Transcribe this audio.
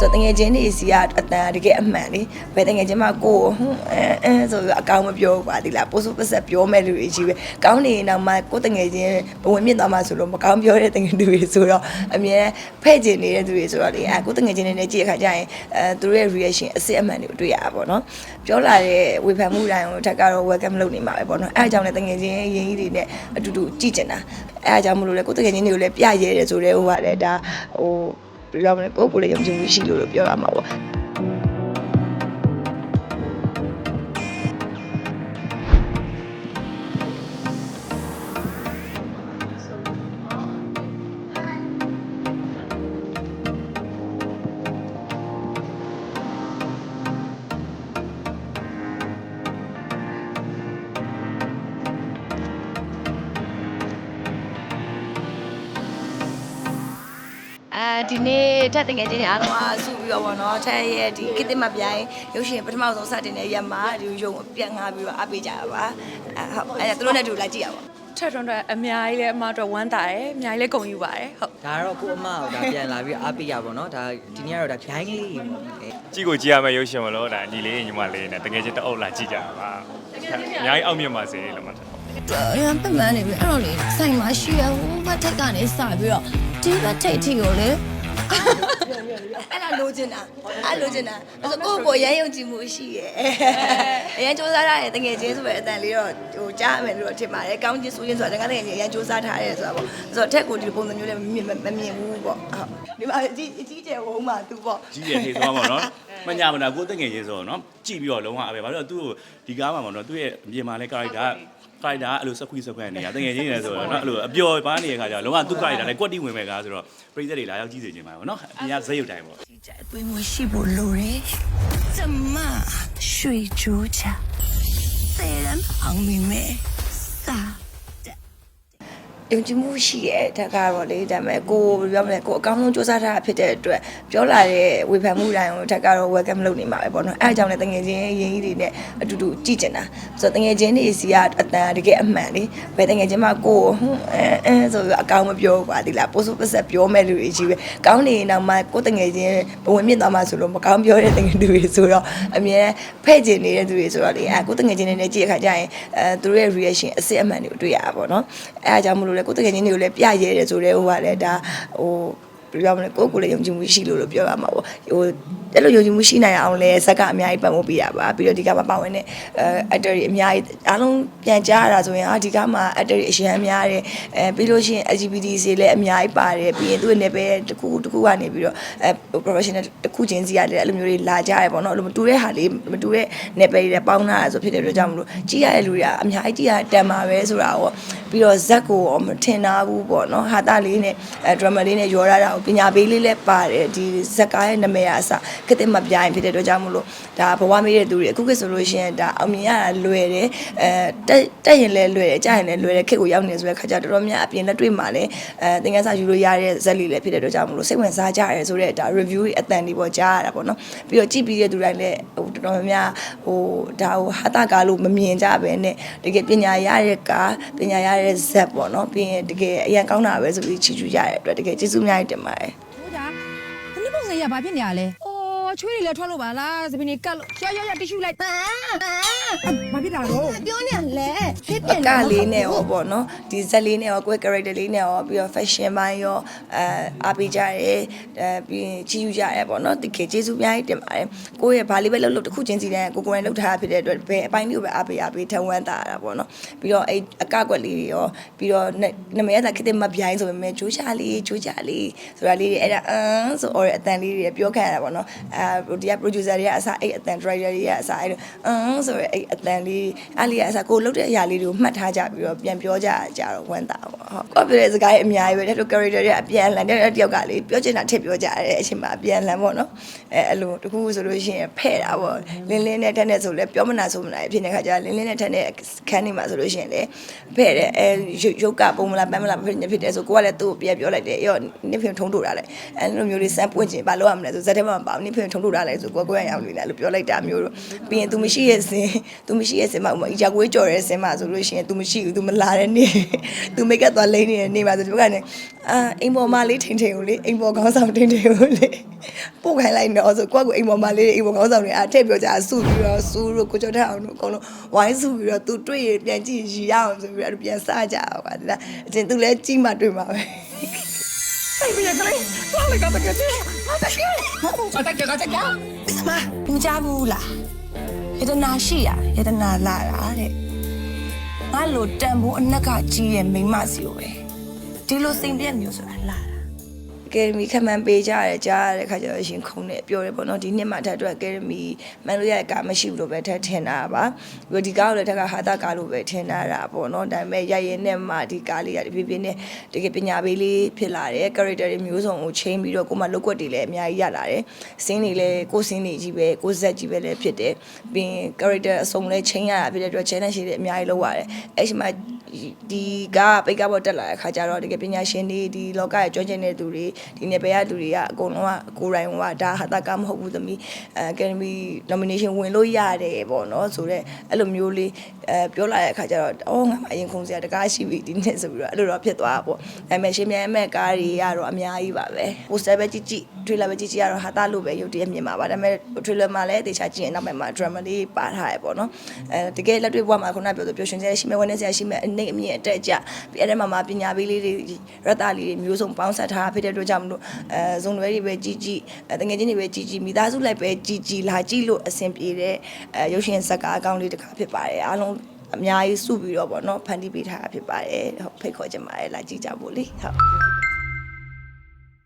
ဆိုတော့တငယ်ချင်းတွေစီကအတန်တကယ်အမှန်လေဘယ်တငယ်ချင်းမှကိုယ်ဟွန်းအဲအဲဆိုပြီးအကောင်မပြောဘူးပါဒီလားပို့ဆိုပတ်ဆက်ပြောမဲ့လူတွေကြီးပဲကောင်းနေရင်တော့မှကိုယ်တငယ်ချင်းဘဝင်မြင့်သွားမှဆိုလို့မကောင်းပြောတဲ့တငယ်လူတွေဆိုတော့အမြဲဖဲ့ကျင်နေတဲ့သူတွေဆိုတော့လေအဲကိုယ်တငယ်ချင်းတွေနဲ့ကြည့်ရခါကျရင်အဲသူတို့ရဲ့ reaction အစစ်အမှန်တွေကိုတွေ့ရတာပေါ့နော်ပြောလာတဲ့ဝေဖန်မှုတိုင်းကိုထက်ကတော့ welcome လုပ်နေမှာပဲပေါ့နော်အဲအကြောင်းလည်းတငယ်ချင်းရင်းကြီးတွေနဲ့အတူတူကြည့်ကျင်တာအဲအကြောင်းမလို့လေကိုယ်တငယ်ချင်းတွေကိုလည်းပြရဲတယ်ဆိုတော့ဟိုကလည်းဒါဟို ပြောမလဲပုံကိုယ်လေးယုံကြည်မှုရှိလို့လို့ပြောရမှာပေါ့ ဒီနေ့ထက်တငယ်ချင်းတွေအားလုံးအားစုပြီးတော့ဗောနော်ထက်ရဲ့ဒီကိတိမပြိုင်ရုပ်ရှင်ပထမဆုံးစတင်တဲ့ရက်မှာဒီရုံအပြတ်ငါပြီးတော့အားပေးကြတာပါအဲဟုတ်အဲသူတို့နဲ့တူလာကြည့်ရပါထက်ထွန်းတော့အများကြီးလဲအမတော့ဝမ်းတာတယ်အများကြီးလဲဂုဏ်ယူပါတယ်ဟုတ်ဒါကတော့ကိုအမကိုဒါပြန်လာပြီးအားပေးရပါတော့ဒါဒီနေ့ကတော့ဒါဖြိုင်းလေးပေါ့အဲကြည့်ကိုကြည့်ရမယ့်ရုပ်ရှင်မလို့ဒါဒီလေးညီမလေးနဲ့တကယ်ချင်းတအုပ်လာကြည့်ကြတာပါအများကြီးအောက်မြင်ပါစေလို့မှတ်တယ်ရံပတ်မှန်းနေပြီအဲ့တော့လေဆိုင်မှာရှိရဟိုဘက်ထိတ်ကနေစပြီးတော့ဒီဘက်ထိတ်ထိကိုလေ အဲ့ဒါလိုချင်တာအဲ့လိုချင်တာအဲ့ဆိုကိုယ့်ကိုယ်ရမ်းယုံကြည်မှုရှိရဲ့အရန်စူးစမ်းထားတဲ့တငယ်ချင်းဆိုပဲအတန်လေးတော့ဟိုကြားမယ်လို့ထင်ပါတယ်ကောင်းချင်းဆိုရင်ဆိုတာတကယ်တကယ်အရန်စူးစမ်းထားတယ်ဆိုတာပေါ့ဆိုတော့ထက်ကိုဒီပုံစံမျိုးလည်းမမြင်မမြင်ဘူးပေါ့ဟုတ်ဒီမှာအကြီးအကြီးကျယ်ဝုံးမှာသူပေါ့ကြီးရထိသွားပါတော့မညာမနာကိုယ်တငယ်ချင်းဆိုတော့နော်ကြည့်ပြီးတော့လုံးဝအပဲဘာလို့လဲသူ့ကိုဒီကားမှာပေါ့နော်သူ့ရဲ့အပြင်မှာလဲ character character အဲ့လိုစခွီစခွဲနေတာတငယ်ချင်းနေဆိုတော့နော်အဲ့လိုအပျော်ပါနေတဲ့ခါကျတော့လုံးဝသူ့ character လဲကွက်တိဝင်မဲ့ကားဆိုတော့ပရိသတ်တွေလာရောက်ကြည့်စေချင်ပါဘောနော်အပြင်ကဇက်ရုပ်တိုင်းပေါ့ဒီကြအတွင်းမရှိဖို့လိုတယ်ကျမရွှေကြိုးချသေရန်အောင်မိမဲစာ ယုံကြည်မှုရှိရဲ့တက်ကတော့လေဒါပေမဲ့ကိုဘယ်ပြောမလဲကိုအကောင်းဆုံးစူးစမ်းထားတာဖြစ်တဲ့အတွက်ပြောလာတဲ့ဝေဖန်မှုတိုင်းကိုတက်ကတော့ welcome လုပ်နေမှာပဲပေါ့နော်အဲအကြောင်းလည်းတငယ်ချင်းရင်းကြီးတွေနဲ့အတူတူကြည့်ကျင်တာဆိုတော့တငယ်ချင်းတွေစီကအတန်တကယ်အမှန်လေဘယ်တငယ်ချင်းမှကိုယ်ဟွန်းအဲအဲဆိုပြီးအကောင်မပြောဘူးပါဒီလားပို့ဆိုပတ်ဆက်ပြောမဲ့လူတွေကြီးပဲကောင်းနေရင်တော့မှကိုယ်တငယ်ချင်းဘဝင်မြင့်သွားမှဆိုလို့မကောင်းပြောတဲ့တငယ်လူတွေဆိုတော့အမြဲဖဲ့ကျင်နေတဲ့သူတွေဆိုတော့လေအဲကိုယ်တငယ်ချင်းတွေနဲ့ကြည့်ရခါကျရင်အဲသူတို့ရဲ့ reaction အစစ်အမှန်တွေကိုတွေ့ရတာပေါ့နော်အဲအကြောင်းမလို့လေကိုယ်တကယ်ချင်းတွေကိုလည်းပြရဲတယ်ဆိုတော့ဟိုကလည်းဒါဟိုဘယ် ပြောမလဲကိုယ့်ကိုယ်လည်းယုံကြည်မှုရှိလို့လို့ပြောရမှာပေါ့ဟိုအဲ့လိုယုံကြည်မှုရှိနိုင်အောင်လဲဇက်ကအများကြီးပတ်မိုးပေးတာပါပြီးတော့ဒီကမှာပါဝင်တဲ့အဲ actor တွေအများကြီးအားလုံးပြန်ကြားရတာဆိုရင်အာဒီကမှာ actor တွေအရင်များတယ်အဲပြီးလို့ရှိရင် LGBT တွေလည်းအများကြီးပါတယ်ပြီးရင်သူ့ရဲ့ level တစ်ခုတစ်ခုကနေပြီးတော့အဲ professional တစ်ခုချင်းစီကလည်းအဲ့လိုမျိုးတွေလာကြရပေါ့နော်အဲ့လိုမတူတဲ့ဟာလေးမတူတဲ့ level တွေလည်းပေါင်းလာတာဆိုဖြစ်တဲ့အတွက်ကြောင့်မလို့ကြည့်ရတဲ့လူတွေကအများကြီးကြည့်ရတန်ပါပဲဆိုတာပေါ့ပြီးတော့ဇက်ကိုရောမထင်တာဘူးပေါ့နော်ဟာတာလေးနဲ့အဲ drama လေးနဲ့ရောရတာကိုပညာပေးလေးလည်းပါတယ်ဒီဇက်ကားရဲ့နာမည်ကအစကတိမပြိုင်ဖြစ်တဲ့အတွက်ကြောင့်မလို့ဒါဘဝမေးတဲ့သူတွေအခုခေတ်ဆိုလို့ရှိရင်ဒါအောင်မြင်ရတာလွယ်တယ်အဲတက်တက်ရင်လည်းလွယ်တယ်ကြားရင်လည်းလွယ်တယ်ခေတ်ကိုရောက်နေဆိုတဲ့ခါကျတော့တော်တော်များအပြင်လက်တွေ့မှာလည်းအဲသင်ခန်းစာယူလို့ရတဲ့ဇက်လေးလည်းဖြစ်တဲ့အတွက်ကြောင့်မလို့စိတ်ဝင်စားကြရဲဆိုတဲ့ဒါ review တွေအတန်တွေပေါ့ကြားရတာပေါ့နော်ပြီးတော့ကြည့်ပြီးတဲ့သူတိုင်းလည်းဟိုတော်တော်များများဟိုဒါဟိုဟာတာကားလို့မမြင်ကြပဲနဲ့တကယ်ပညာရတဲ့ကားပညာရတဲ့ဇက်ပေါ့နော်ပြီးရင်တကယ်အရင်ကောင်းတာပဲဆိုပြီးချီးကျူးကြရတဲ့အတွက်တကယ်ကျေးဇူးအများကြီးတင်ပါတယ်ဟုတ်တာဒီနေ့ပုံစံရဘာဖြစ်နေရလဲအော် ချွေးတွေလည်းထွက်လို့ပါလားသပင်းတွေကတ်လို့ရောရောရောတီရှူလိုက်ဘာဖြစ်တာတော့ပြောနေလဲဖြစ်တအယ်ကလေးနဲ့ရောပေါ့နော်ဒီဇက်လေးနဲ့ရောကိုယ့် character လေးနဲ့ရောပြီးတော့ fashion ဘိုင်းရောအဲအားပေးကြရဲအဲပြီးရင်ချီးယူကြရဲပေါ့နော်တကယ်ကျေးဇူးအများကြီးတင်ပါတယ်ကိုယ့်ရဲ့ဘာလေးပဲလုပ်လို့တစ်ခုချင်းစီတိုင်းကိုကိုယ်တိုင်လုပ်ထားတာဖြစ်တဲ့အတွက်ဘယ်အပိုင်းလေးကိုပဲအားပေးအားပေးထဝမ်းတာတာပေါ့နော်ပြီးတော့အဲအကကွက်လေးတွေရောပြီးတော့နမရတာခစ်တဲ့မပြိုင်းဆိုပေမဲ့ဂျိုးချလေးဂျိုးချလေးဆိုတာလေးတွေအဲ့ဒါအမ်ဆိုတော့အတန်လေးတွေပြောခံရတာပေါ့နော်အဲဒီက producer တွေကအစားအဲ့အတန် director တွေကအစားအဲ့အမ်ဆိုတော့အဲ့အတန်လေးအဲ့လေးကအစားကိုလုပ်တဲ့အရာလေးတွေကိုမှတ်ထားကြပြီးတော့ပြန်ပြောကြကြတော့ဝမ်းသာပေါ့ဟုတ်ကိုပြောတဲ့စကားတွေအများကြီးပဲတဲ့ character တွေအပြန်လန်တဲ့တယောက်ကလေပြောချင်တာထည့်ပြောကြတဲ့အချိန်မှာအပြန်လန်ပေါ့နော်အဲအဲ့လိုတခုဆိုလို့ရှိရင်ဖဲ့တာပေါ့လင်းလင်းနဲ့တက်နဲ့ဆိုလဲပြောမနာဆိုမနာဖြစ်နေခါကျလင်းလင်းနဲ့တက်နဲ့ခန်းနေမှာဆိုလို့ရှိရင်လေဖဲ့တယ်အဲရုပ်ကပုံမလားပန်းမလားဖြစ်နေဖြစ်တယ်ဆိုကိုကလည်းသူ့ကိုပြန်ပြောလိုက်တယ်ရောနင့်ဖင်ထုံးထုတ်တာလေအဲ့လိုမျိုးလေးစမ်းပွင့်ချင်ဘာလို့ရမလဲဆိုဇက်ထဲမှာမပါဘူးနင့်ဖင်ထုံး ထုံထုတ်ထားလဲဆိုကိုယ်ကိုယ်ရအောင်လို့လည်းအဲ့လိုပြောလိုက်တာမျိုးတို့ပြီးရင် तू မရှိရဲ့စင် तू မရှိရဲ့စင်မှာဥမာရောက်ဝေးကြော်တဲ့စင်မှာဆိုလို့ရှိရင် तू မရှိဘူး तू မလာတဲ့နေ့ तू မိတ်ကပ်သွားလိမ့်နေတဲ့နေ့မှာဆိုဒီဘက်ကနေအာအိမ်ပေါ်မှာလေးထိန်ထိန်ကိုလေအိမ်ပေါ်ခေါင်းဆောင်ထိန်ထိန်ကိုလေပို့ခိုင်းလိုက်တော့ဆိုကိုယ့်ကိုအိမ်ပေါ်မှာလေးအိမ်ပေါ်ခေါင်းဆောင်တွေအားထည့်ပြောကြဆူပြီးတော့ဆူတို့ကိုကြောက်ထအောင်တို့အကုန်လုံးဝိုင်းဆူပြီးတော့ तू တွေ့ရပြန်ကြည့်ရီရအောင်ဆိုပြီးတော့ပြန်စကြအောင်ပါဒါအချင်း तू လည်းကြည့်မှတွေ့မှာပဲ မမကြဘူးလားယတနာရှိရယတနာလာတာတဲ့ငါလိုတန်ဖို့အနက်ကကြီးရဲ့မိန်းမစီကိုပဲဒီလိုစိန်ပြက်မျိုးဆိုတာလာတာအ ကယ်ဒမီခမန်ပေးကြရတယ်ကြားရတဲ့ခါကျတော့ရှင်ခုံနေပြောတယ်ပေါ့နော်ဒီနှစ်မှထပ်အတွက်အကယ်ဒမီမန်လို့ရတဲ့ကာမရှိဘူးလို့ပဲထပ်ထင်တာပါပြီးတော့ဒီကားကိုလည်းထပ်ကဟာတာကားလို့ပဲထင်တာတာပေါ့နော်ဒါပေမဲ့ရရင်နဲ့မှဒီကားလေးကတဖြည်းဖြည်းနဲ့တကယ်ပညာပေးလေးဖြစ်လာတယ် character တွေမျိုးစုံကိုချိန်ပြီးတော့ကိုမလုတ်ကွက်တွေလည်းအများကြီးရလာတယ်စင်းတွေလည်းကိုစင်းတွေကြီးပဲကိုဇက်ကြီးပဲလည်းဖြစ်တယ်ပြီးရင် character အစုံလည်းချိန်ရတာဖြစ်တဲ့အတွက် challenge တွေလည်းအများကြီးလုပ်ရတယ်အဲ့ဒီမှာ ဒီကပိတ်ကပေါ်တက်လာတဲ့ခါကျတော့တကယ်ပညာရှင်တွေဒီလောကရဲ့ကျွမ်းကျင်တဲ့သူတွေဒီနယ်ပယ်ကသူတွေကအကုန်လုံးကကိုယ်တိုင်ကဒါဟာတာကမဟုတ်ဘူးသမီးအဲ Academy nomination ဝင်လို့ရတယ်ပေါ့နော်ဆိုတော့အဲ့လိုမျိုးလေးအဲပြောလာတဲ့အခါကျတော့အော်ငါမအရင်ခုံစရာတကားရှိပြီဒီနှစ်ဆိုပြီးတော့အဲ့လိုတော့ဖြစ်သွားတာပေါ့ဒါပေမဲ့ရှင်မြန်အမက်ကားတွေကတော့အများကြီးပါပဲပိုစတာပဲကြည့်ကြည့် trailer ပဲကြည့်ကြည့်ရတော့ဟာတာလို့ပဲရုပ်တရက်မြင်ပါပါဒါပေမဲ့ trailer မှာလည်းတေချာကြည့်ရင်နောက်ပိုင်းမှာ drama လေးပါထားရပေါ့နော်အဲတကယ်လက်တွေ့ဘဝမှာခုနပြောဆိုပျော်ရွှင်စရာရှိမဲ့ဝမ်းနည်းစရာရှိမဲ့အနေအမြင့်အတက်အကျပြီးအဲ့ဒီမှာမှာပညာပေးလေးတွေရတလေးတွေမျိုးစုံပေါင်းဆက်ထားတာဖြစ်တဲ့အတွက်ကြောင့်မလို့အဲဇုံတွေတွေပဲကြည့်ကြည့်အဲတငယ်ချင်းတွေပဲကြည့်ကြည့်မိသားစုလိုက်ပဲကြည့်ကြည့်လာကြည့်လို့အဆင်ပြေတဲ့အဲရုပ်ရှင်ဇာတ်ကားအကောင့်လေးတစ်ခါဖြစ်ပါတယ်အားလုံးအများကြီးစုပြီးတော့ပေါ့နော်ဖန်တီးပေးထားတာဖြစ်ပါတယ်ဟုတ်ဖိတ်ခေါ်ချင်ပါတယ်လာကြည့်ကြဖို့လေဟုတ်